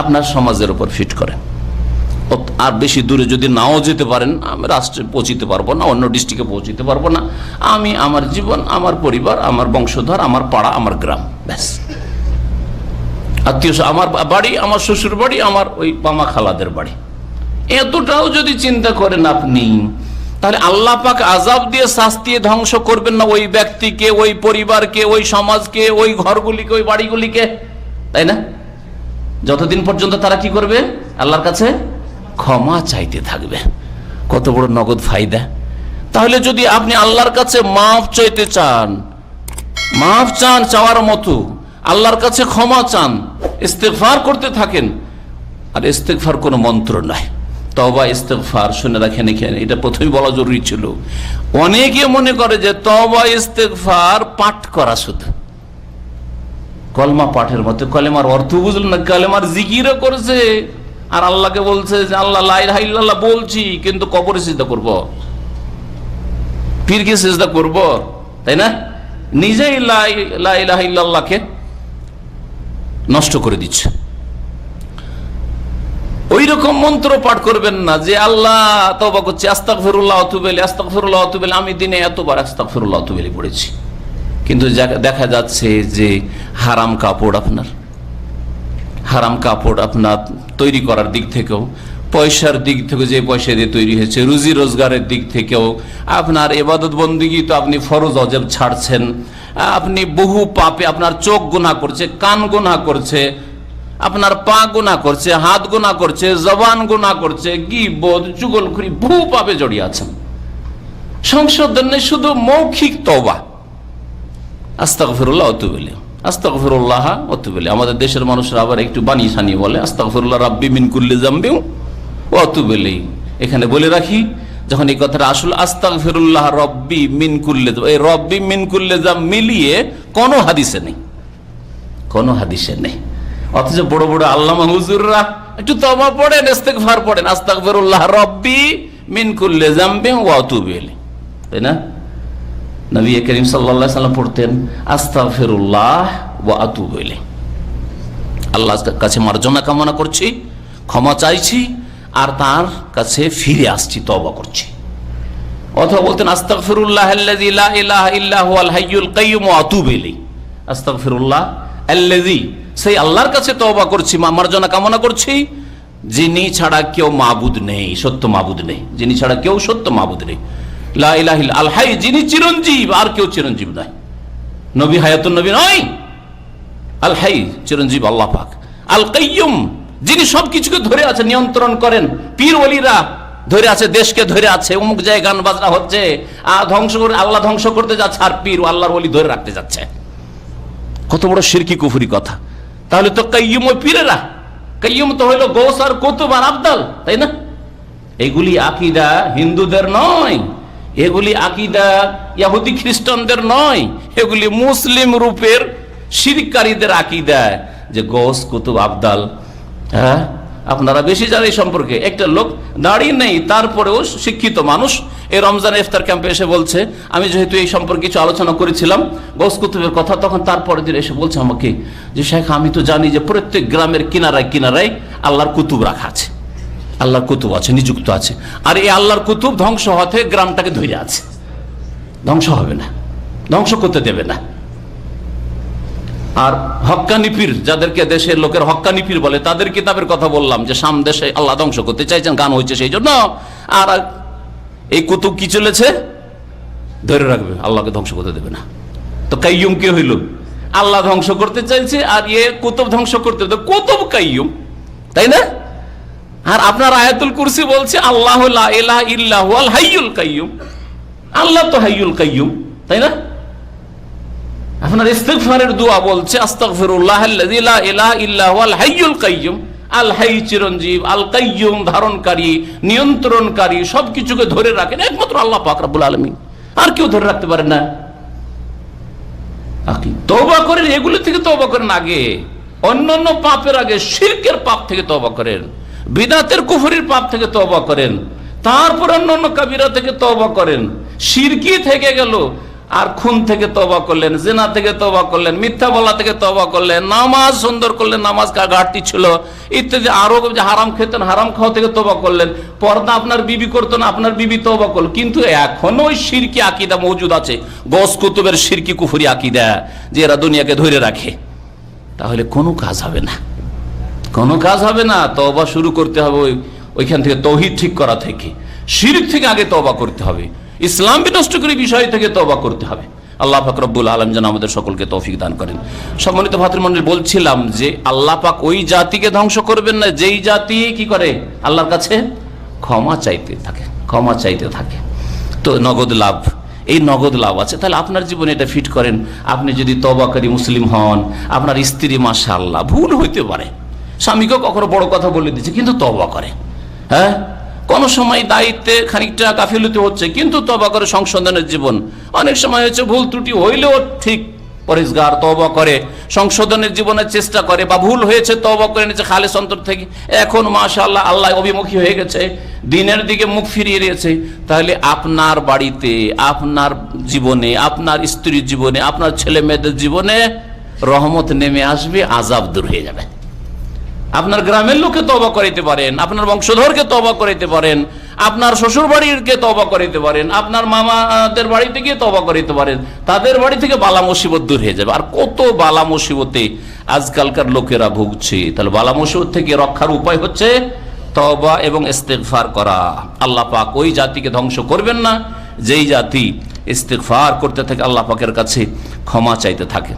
আপনার সমাজের উপর ফিট করেন আর বেশি দূরে যদি নাও যেতে পারেন, আমি রাষ্ট্রে পৌঁছিতে পারব না, অন্য ডিস্ট্রিক্টে পৌঁছিতে পারব না। আমি আমার জীবন, আমার পরিবার, আমার বংশধর, আমার পাড়া, আমার গ্রাম, ব্যাস। আত্মীয় আমার বাড়ি, আমার শ্বশুর বাড়ি, আমার ওই পামা খালাদের বাড়ি। এতটাও যদি চিন্তা করেন আপনি, তাহলে আল্লাহ পাক আজাব দিয়ে শাস্তি ধ্বংস করবেন না ওই ব্যক্তিকে, ওই পরিবারকে, ওই সমাজকে, ওই ঘরগুলিকে, ওই বাড়িগুলিকে। তাই না? যতদিন পর্যন্ত তারা কি করবে? আল্লাহর কাছে ক্ষমা চাইতে থাকবে। কত বড় নগদ ফায়দা। তাহলে যদি আপনি আল্লাহর কাছে মাফ চাইতে চান, মাফ চান চাওয়ার মতো, আল্লাহর কাছে ক্ষমা চান ইস্তেফার করতে থাকেন, আর ইস্তেকফার কোনো মন্ত্র নয়। তবা ইস্তেকফার শুনে রাখেন এখানে, এটা প্রথমে বলা জরুরি ছিল। অনেকে মনে করে যে তবা ইস্তেকফার পাঠ করা শুধু। কলমা পাঠের মতো কলেমার অর্থ বুঝল না, কলেমার জিকিরও করছে। আর আল্লাহকে বলছে যে, আল্লাহ লাইল্লাহ বলছি, কিন্তু কবরে সিজদা করব। পীরকে সিজদা করব? তাই না? নিজেই লাই লাইল্লাহকে নষ্ট করে দিচ্ছে। ওই রকম মন্ত্র পাঠ করবেন না যে, আল্লাহ তবা করছে আস্তাক ফিরুল্লাহ অতুবেলি আস্তাক ফিরুল্লাহ অতুবেলি আমি দিনে এতবার আস্তাক ফিরুল্লাহ অতুবেলি পড়েছি। কিন্তু দেখা যাচ্ছে যে হারাম কাপড় আপনার। হারাম কাপড় আপনার তৈরি করার দিক থেকেও, পয়সার দিক থেকে যে পয়সা দিয়ে তৈরি হয়েছে, রুজি রোজগারের দিক থেকেও, আপনার এবাদত বন্দিগি তো আপনি ফরজ অজেব ছাড়ছেন, আপনি বহু পাপে আপনার চোখ গোনা করছে, কান গোনা করছে, আপনার পা গোনা করছে, হাত গোনা করছে, জবান গোনা করছে গিবোধ চুগলখুরি বহু পাপে জড়িয়ে আছেন। সংশোধন শুধু মৌখিক তবা আস্তাগফিরুল্লাহ অতুবেলি আস্তাগফিরুল্লাহ অতুবেলি আমাদের দেশের মানুষরা আবার একটু বানিয়ে সানিয়ে বলে, আস্তাগফিরুল্লাহ রাব্বি মিন কুল্লি জাম্বিউ অতুবেলি এখানে বলে রাখি, যখন এই কথাটা আসলে, আস্তাগফিরুল্লাহ রব্বি মিন কুল্লে এই রব্বি মিন কুল্লে জাম মিলিয়ে কোনো হাদিসে নেই। কোনো হাদিসে নেই। অথচ বড় বড় আল্লামা হুজুররা একটু তবা পড়েন, ইস্তেগফার পড়েন, আস্তাগফিরুল্লাহ রব্বি মিন কুল্লি জাম্বি ওয়া আতুবু তাই না? নবী করিম সাল্লাল্লাহু সাল্লাম পড়তেন, আস্তাগফিরুল্লাহ ওয়া আতুবু ইলাইহি। আল্লাহর কাছে মার্জনা কামনা করছি, ক্ষমা চাইছি, আর তার কাছে ফিরে আসছি, তওবা করছি। অথবা বলতেন ওয়া আতুবু ইলাইহি। আস্তাগফিরুল্লাহ আল্লাযী, সেই আল্লাহর কাছে তওবা করছি মার্জনা কামনা করছি, যিনি ছাড়া কেউ মাবুদ নেই, সত্য মাবুদ নেই। যিনি ছাড়া কেউ সত্য মাবুদ নেই। লা ইলাহা ইল্লা আল হাই, যিনি চিরঞ্জীব, আর কেউ চিরঞ্জীব নয়। নবী হায়াতুন নবী নয়। আল হাই, চিরঞ্জীব আল্লাহ পাক। আল কাইয়ুম, যিনি সবকিছুকে ধরে আছে, নিয়ন্ত্রণ করেন। পীর ওলিরা ধরে আছে, দেশকে ধরে আছে। অমুক জায়গায় গান বাজনা হচ্ছে আর ধ্বংস করে, আল্লাহ ধ্বংস করতে যাচ্ছে, আর পীর আল্লাহর ওলি ধরে রাখতে যাচ্ছে। কত বড় শিরকি কুফুরি কথা। তাহলে তো কাইয়ুম ওই পীরেরা। কাইয়ুম তো হইল গোস আর কুতুব আর আবদাল, তাই না? এগুলি আকিদা হিন্দুদের নয়। এগুলি আকিদা ইয়াহুদি খ্রিস্টানদের নয়, এগুলি মুসলিম রূপের শিরকারীদের আকিদা যে গোস কুতুব আবদাল। হ্যাঁ? আপনারা বেশি জানেন সম্পর্কে। একটা লোক দাঁড়িয়ে নেই, তারপরেও শিক্ষিত মানুষ। এই রমজান ইফতার ক্যাম্পে এসে বলছে, আমি যেহেতু এই সম্পর্কে কিছু আলোচনা করেছিলাম, গোস কুতুবের কথা, তখন তারপরে দিন এসে বলছে আমাকে যে, শেখ, আমি তো জানি যে প্রত্যেক গ্রামের কিনারায় কিনারায় আল্লাহর কুতুব রাখা আছে। আল্লাহর কুতুব আছে, নিযুক্ত আছে। আর এই আল্লাহর কুতুব ধ্বংস হতে গ্রামটাকে ধরে আছে। ধ্বংস হবে না। ধ্বংস করতে দেবে না। আর হক্কানি পীর, যাদেরকে দেশের লোকের হক্কানি পীর বলে, তাদের কিতাবের কথা বললাম যে, সাম দেশে আল্লাহ ধ্বংস করতে চাইছেন, গান হয়েছে সেই জন্য। আর এই কুতুব কি চলেছে? ধরে রাখবে, আল্লাহকে ধ্বংস করতে দেবে না। তো কাইয়ুম কে হইল? আল্লাহ ধ্বংস করতে চাইছে, আর ইয়ে কুতুব ধ্বংস করতে কুতুব কাইয়ুম, তাই না? আর আপনার আয়াতুল কুরসি বলছে, আল্লাহ লা ইলাহা ইল্লা হাইয়ুল কাইয়ুম। আল্লাহ তো হাইয়ুল কাইয়ুম, তাই না? আপনার ইস্তেগফারের দোয়া বলছে, আস্তাগফিরুল্লাহ ইলাহা ইল্লা হুয়াল হাইয়ুল কাইয়ুম। আল হাই চিরঞ্জীব, আল কাইয়ুম ধারণকারী, নিয়ন্ত্রণকারী, সবকিছুকে ধরে রাখেন একমাত্র আল্লাহ পাক রব্বুল আর কেউ ধরে রাখতে পারে না। তওবা করেন, এগুলো থেকে তওবা করেন আগে। অন্যান্য পাপের আগে শিরকের পাপ থেকে তওবা করেন। বিদাতের কুফরির পাপ থেকে তওবা করেন, তারপর অন্যান্য কাবিরা থেকে তওবা করেন। শিরকি থেকে গেল, আর খুন থেকে তবা করলেন, জেনা থেকে তবা করলেন, মিথ্যা বলা থেকে তবা করলেন, নামাজ সুন্দর করলেন, নামাজ ঘাটতি ছিল। ইত্যাদি আরও হারাম খেতেন, হারাম খাওয়া থেকে তবা করলেন। পর্দা আপনার বিবি করতো না, আপনার বিবি তবা করল। কিন্তু এখনও ওই সিরকি আকিদা মজুদ আছে। গস কুতুবের সিরকি কুফুরি আকিদা, যে এরা দুনিয়াকে ধরে রাখে। তাহলে কোনো কাজ হবে না। কোনো কাজ হবে না তবা শুরু করতে হবে ওই, ওইখান থেকে তৌহিদ ঠিক করা থেকে। শিরিক থেকে আগে তবা করতে হবে। ইসলাম বিনষ্টকারী বিষয় থেকে তবা করতে হবে। আল্লাহ পাক রব্বুল আলম যেন আমাদের সকলকে তৌফিক দান করেন। সম্মানিত ভাতৃমন্ডলী বলছিলাম যে আল্লাহ পাক ওই জাতিকে ধ্বংস করবেন না, যেই জাতি কি করে? আল্লাহর কাছে ক্ষমা চাইতে থাকে, ক্ষমা চাইতে থাকে। তো নগদ লাভ, এই নগদ লাভ আছে। তাহলে আপনার জীবনে এটা ফিট করেন। আপনি যদি তবাকারী মুসলিম হন, আপনার স্ত্রী মাসা আল্লাহ ভুল হইতে পারে। স্বামীকেও কখনো বড় কথা বলে দিচ্ছে কিন্তু তবা করে। হ্যাঁ? কোন সময় দায়িত্বে খানিকটা গাফিলতি হচ্ছে, কিন্তু তবা করে সংশোধনের জীবন। অনেক সময় হচ্ছে ভুল ত্রুটি হইলেও ঠিক পরিষ্কার তবা করে, সংশোধনের জীবনের চেষ্টা করে, বা ভুল হয়েছে তবা করে নিচ্ছে খালেস অন্তর থেকে। এখন মাশা আল্লাহ আল্লাহ অভিমুখী হয়ে গেছে, দিনের দিকে মুখ ফিরিয়ে দিয়েছে তাহলে আপনার বাড়িতে, আপনার জীবনে, আপনার স্ত্রীর জীবনে, আপনার ছেলে মেয়েদের জীবনে রহমত নেমে আসবে আজাব দূর হয়ে যাবে। আপনার গ্রামের লোককে তবা করাইতে পারেন, আপনার বংশধরকে তবা করাইতে পারেন, আপনার শ্বশুর বাড়িরকে তবা করাইতে পারেন, আপনার মামাদের বাড়িতে গিয়ে তবা করাইতে পারেন, তাদের বাড়ি থেকে বালা মুসিবত দূর হয়ে যাবে। আর কত বালা মুসিবতে আজকালকার লোকেরা ভুগছে। তাহলে বালা মুসিবত থেকে রক্ষার উপায় হচ্ছে তবা এবং ইস্তেগফার করা। আল্লাহ পাক ওই জাতিকে ধ্বংস করবেন না, যেই জাতি ইস্তেগফার করতে থাকে, আল্লাহ পাকের কাছে ক্ষমা চাইতে থাকে।